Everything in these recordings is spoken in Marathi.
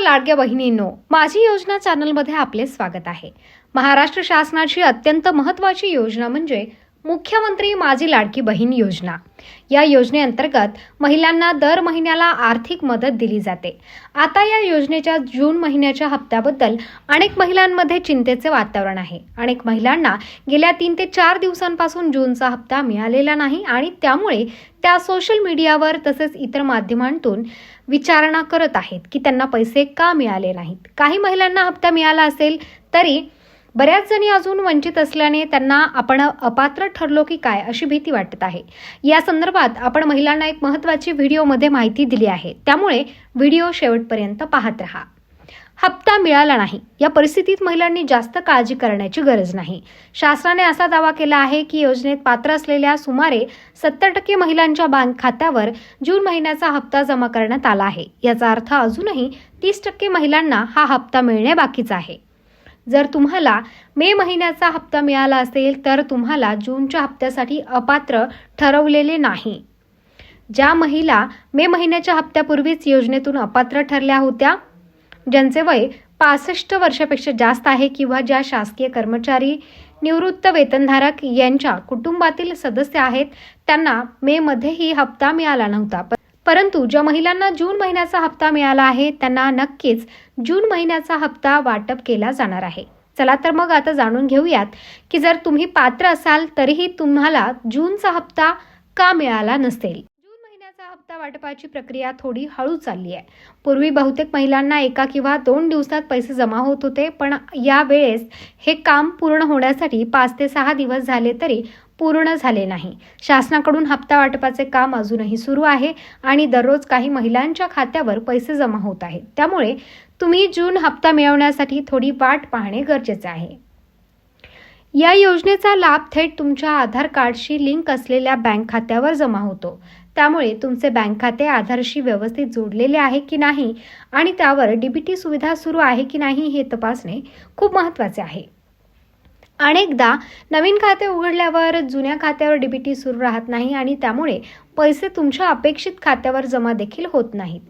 लाडक्या बहिणींनो माझी योजना चॅनलमध्ये आपले स्वागत आहे. महाराष्ट्र शासनाची अत्यंत महत्त्वाची योजना म्हणजे मुख्यमंत्री माझी लाडकी बहीण योजना. या योजनेअंतर्गत महिलांना दर महिन्याला आर्थिक मदत दिली जाते. आता या योजनेच्या जून महिन्याच्या हप्त्याबद्दल अनेक महिलांमध्ये चिंतेचे वातावरण आहे. अनेक महिलांना गेल्या तीन ते चार दिवसांपासून जूनचा हप्ता मिळालेला नाही आणि त्यामुळे त्या सोशल मीडियावर तसेच इतर माध्यमांतून विचारणा करत आहेत की त्यांना पैसे का मिळाले नाहीत. काही महिलांना हप्ता मिळाला असेल तरी बऱ्याच जणी अजून वंचित असल्याने त्यांना आपण अपात्र ठरलो की काय अशी भीती वाटत आहे. या संदर्भात आपण महिलांना एक महत्त्वाची व्हिडिओमध्ये माहिती दिली आहे. त्यामुळे व्हिडिओ शेवटपर्यंत पाहत राहा. हप्ता मिळाला नाही. या परिस्थितीत महिलांनी जास्त काळजी करण्याची गरज नाही. शासनाने असा दावा केला आहे की योजनेत पात्र असलेल्या सुमारे सत्तर टक्के महिलांच्या बँक खात्यावर जून महिन्याचा हप्ता जमा करण्यात आला आहे. याचा अर्थ अजूनही तीस टक्के महिलांना हा हप्ता मिळणे बाकीचा आहे. जर तुम्हाला मे महिन्याचा हप्ता मिळाला असेल तर तुम्हाला जूनच्या हप्त्यासाठी अपात्र ठरवलेले नाही. ज्या महिला मे महिन्याच्या हप्त्यापूर्वीच योजनेतून अपात्र ठरल्या होत्या ज्यांचे वय पासष्ट वर्षापेक्षा जास्त आहे किंवा ज्या शासकीय कर्मचारी निवृत्त वेतनधारक यांच्या कुटुंबातील सदस्य आहेत त्यांना मे मध्येही हप्ता मिळाला नव्हता. परंतु ज्या महिलांना जून महिन्याचा हप्ता मिळाला आहे त्यांना नक्कीच जून महिन्याचा हप्ता वाटप केला जाणार आहे. चला तर मग आता जाणून घेऊयात की जर तुम्ही पात्र असाल तरीही तुम्हाला जूनचा हप्ता का मिळाला नसेल? जून महिन्याचा हप्ता वाटपाची प्रक्रिया थोडी हळू चालली आहे. पूर्वी बहुतेक महिलांना एका किंवा दोन दिवसात पैसे जमा होत होते पण या वेळेस हे काम पूर्ण होण्यासाठी पाच ते सहा दिवस झाले तरी पूर्ण झाले नाही. शासनाकडून हप्ता वाटपाचे काम अजूनही सुरू आहे आणि दररोज काही महिलांच्या खात्यावर पैसे जमा होत आहेत. त्यामुळे तुम्ही जून हप्ता मिळवण्यासाठी थोडी वाट पाहणे गरजेचे आहे. या योजनेचा लाभ थेट तुमच्या आधार कार्डशी लिंक असलेल्या बँक खात्यावर जमा होतो. त्यामुळे तुमचे बँक खाते आधारशी व्यवस्थित जोडलेले आहे की नाही आणि त्यावर डीबीटी सुविधा सुरू आहे की नाही हे तपासणे खूप महत्त्वाचे आहे. अनेकदा नवीन खाते उघडल्यावर जुन्या खात्यावर डीबीटी सुरू राहत नाही आणि त्यामुळे पैसे तुमच्या अपेक्षित खात्यावर जमा देखील होत नाहीत.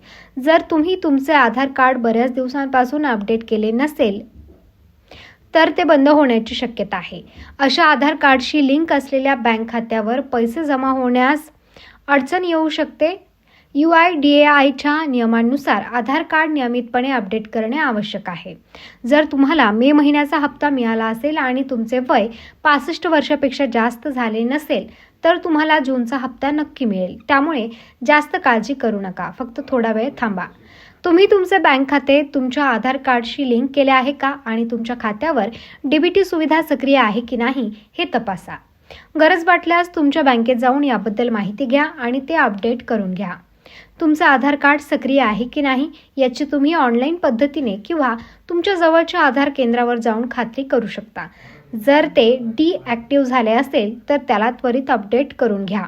जर तुम्ही तुमचे आधार कार्ड बऱ्याच दिवसांपासून अपडेट केले नसेल तर ते बंद होण्याची शक्यता आहे. अशा आधार कार्डशी लिंक असलेल्या बँक खात्यावर पैसे जमा होण्यास अडचण येऊ शकते. यू आय डी ए आयच्या नियमांनुसार आधार कार्ड नियमितपणे अपडेट करणे आवश्यक आहे. जर तुम्हाला मे महिन्याचा हप्ता मिळाला असेल आणि तुमचे वय पासष्ट वर्षापेक्षा जास्त झाले नसेल तर तुम्हाला जूनचा हप्ता नक्की मिळेल. त्यामुळे जास्त काळजी करू नका. फक्त थोडा वेळ थांबा. तुम्ही तुमचे बँक खाते तुमच्या आधार कार्डशी लिंक केले आहे का आणि तुमच्या खात्यावर डीबीटी सुविधा सक्रिय आहे की नाही हे तपासा. गरज वाटल्यास तुमच्या बँकेत जाऊन याबद्दल माहिती घ्या आणि ते अपडेट करून घ्या. तुमचं आधार कार्ड सक्रिय आहे की नाही याची तुम्ही ऑनलाईन पद्धतीने किंवा तुमच्या जवळच्या आधार केंद्रावर जाऊन खात्री करू शकता. जर ते डीॲक्टिव्ह झाले असेल तर त्याला त्वरित अपडेट करून घ्या.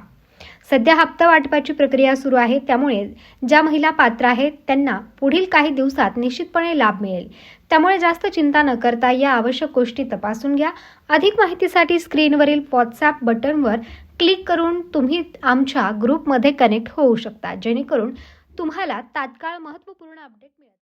सध्या हप्ता वाटपाची प्रक्रिया सुरू आहे त्यामुळे ज्या महिला पात्र आहेत त्यांना पुढील काही दिवसात निश्चितपणे लाभ मिळेल. त्यामुळे जास्त चिंता न करता या आवश्यक गोष्टी तपासून घ्या. अधिक माहितीसाठी स्क्रीनवरील व्हॉट्सॲप बटनवर क्लिक करून तुम्ही आमच्या ग्रुपमध्ये कनेक्ट होऊ शकता जेणेकरून तुम्हाला तात्काळ महत्त्वपूर्ण अपडेट मिळेल.